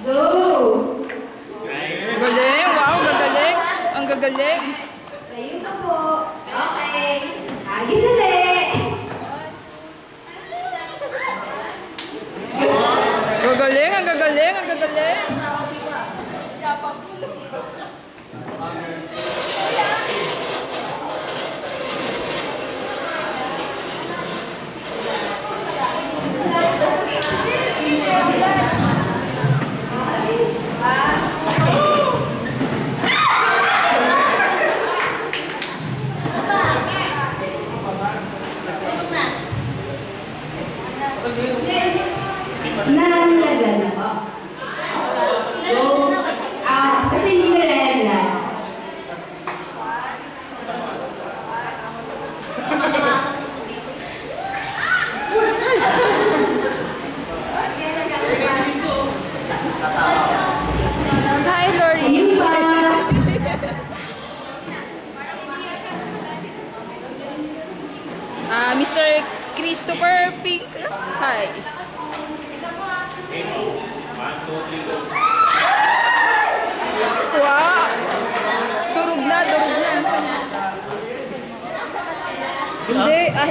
Go! Galing, wow, gagaling. Ang gagaling. Tayo na po. Okay. Agis ulit. Gagaling, ang gagaling, ang gagaling. Nalaglag na po. Go. Ah, kasi hindi nalaglag. Hi, Lori. Ayun pa. Ah, Mr. Christopher Pink. Hi. Wow! Durog na, durog na. Hindi, ahit.